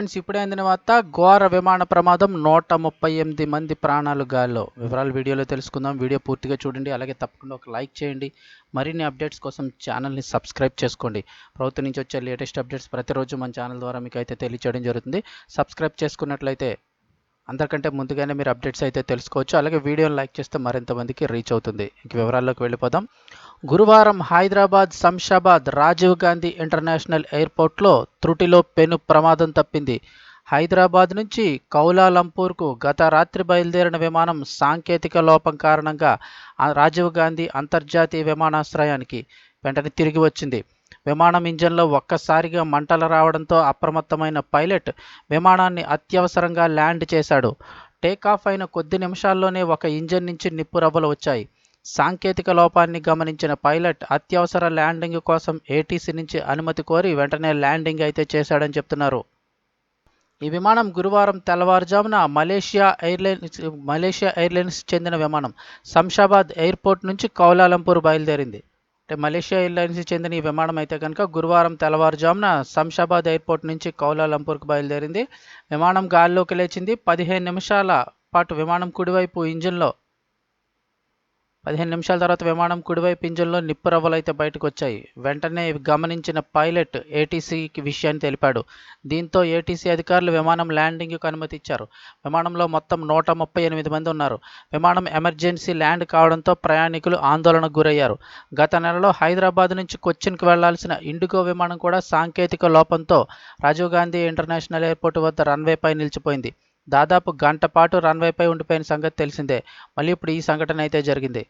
Friends ఇప్పుడే అందిన వార్త ఘోర విమాన ప్రమాదం నూట ముప్పై ఎనిమిది మంది ప్రాణాలు గాల్లో. వివరాలు వీడియోలో తెలుసుకుందాం. వీడియో పూర్తిగా చూడండి. అలాగే తప్పకుండా ఒక లైక్ చేయండి. మరిన్ని అప్డేట్స్ కోసం ఛానల్ని సబ్స్క్రైబ్ చేసుకోండి. ప్రభుత్వం నుంచి వచ్చే లేటెస్ట్ అప్డేట్స్ ప్రతిరోజు మన ఛానల్ ద్వారా మీకు అయితే తెలియచేయడం జరుగుతుంది. సబ్స్క్రైబ్ చేసుకున్నట్లయితే అందరికంటే ముందుగానే మీరు అప్డేట్స్ అయితే తెలుసుకోవచ్చు. అలాగే వీడియోని లైక్ చేస్తే మరింత మందికి రీచ్ అవుతుంది. ఇంక వివరాల్లోకి వెళ్ళిపోదాం. గురువారం హైదరాబాద్ శంషాబాద్ రాజీవ్ గాంధీ ఇంటర్నేషనల్ ఎయిర్పోర్ట్లో త్రుటిలో పెను ప్రమాదం తప్పింది. హైదరాబాద్ నుంచి కౌలాలంపూర్కు గత రాత్రి బయలుదేరిన విమానం సాంకేతిక లోపం కారణంగా రాజీవ్ గాంధీ అంతర్జాతీయ విమానాశ్రయానికి వెంటనే తిరిగి వచ్చింది. విమానం ఇంజన్లో ఒక్కసారిగా మంటలు రావడంతో అప్రమత్తమైన పైలట్ విమానాన్ని అత్యవసరంగా ల్యాండ్ చేశాడు. టేకాఫ్ అయిన కొద్ది నిమిషాల్లోనే ఒక ఇంజన్ నుంచి నిప్పురవ్వలు వచ్చాయి. సాంకేతిక లోపాన్ని గమనించిన పైలట్ అత్యవసర ల్యాండింగ్ కోసం ఏటీసీ నుంచి అనుమతి కోరి వెంటనే ల్యాండింగ్ అయితే చేశాడని చెప్తున్నారు. ఈ విమానం గురువారం తెల్లవారుజామున మలేషియా ఎయిర్లైన్స్ మలేషియా ఎయిర్లైన్స్ చెందిన విమానం శంషాబాద్ ఎయిర్పోర్ట్ నుంచి కౌలాలంపూర్ బయలుదేరింది. అంటే మలేషియా ఎయిర్లైన్స్ చెందిన ఈ విమానం అయితే కనుక గురువారం తెల్లవారుజామున శంషాబాద్ ఎయిర్పోర్ట్ నుంచి కౌలాలంపూర్కు బయలుదేరింది. విమానం గాల్లోకి లేచింది. పదిహేను నిమిషాల పాటు విమానం కుడివైపు ఇంజిన్లో పదిహేను నిమిషాల తర్వాత విమానం కుడివైపు ఇంజిన్లో నిప్పు రవ్వలైతే బయటకు వచ్చాయి వెంటనే గమనించిన పైలట్ ఏటీసీకి విషయాన్ని తెలిపాడు. దీంతో ఏటీసీ అధికారులు విమానం ల్యాండింగ్కు అనుమతి ఇచ్చారు విమానంలో మొత్తం నూట ముప్పై ఎనిమిది మంది ఉన్నారు. విమానం ఎమర్జెన్సీ ల్యాండ్ కావడంతో ప్రయాణికులు ఆందోళనకు గురయ్యారు. గత నెలలో హైదరాబాద్ నుంచి కొచ్చిన్కు వెళ్ళాల్సిన ఇండిగో విమానం కూడా సాంకేతిక లోపంతో రాజీవ్ గాంధీ ఇంటర్నేషనల్ ఎయిర్పోర్ట్ వద్ద రన్వేపై నిలిచిపోయింది. దాదాపు గంట పాటు రన్వేపై ఉండిపోయిన సంగతి తెలిసిందే. మళ్ళీ ఇప్పుడు ఈ సంఘటన అయితే జరిగింది.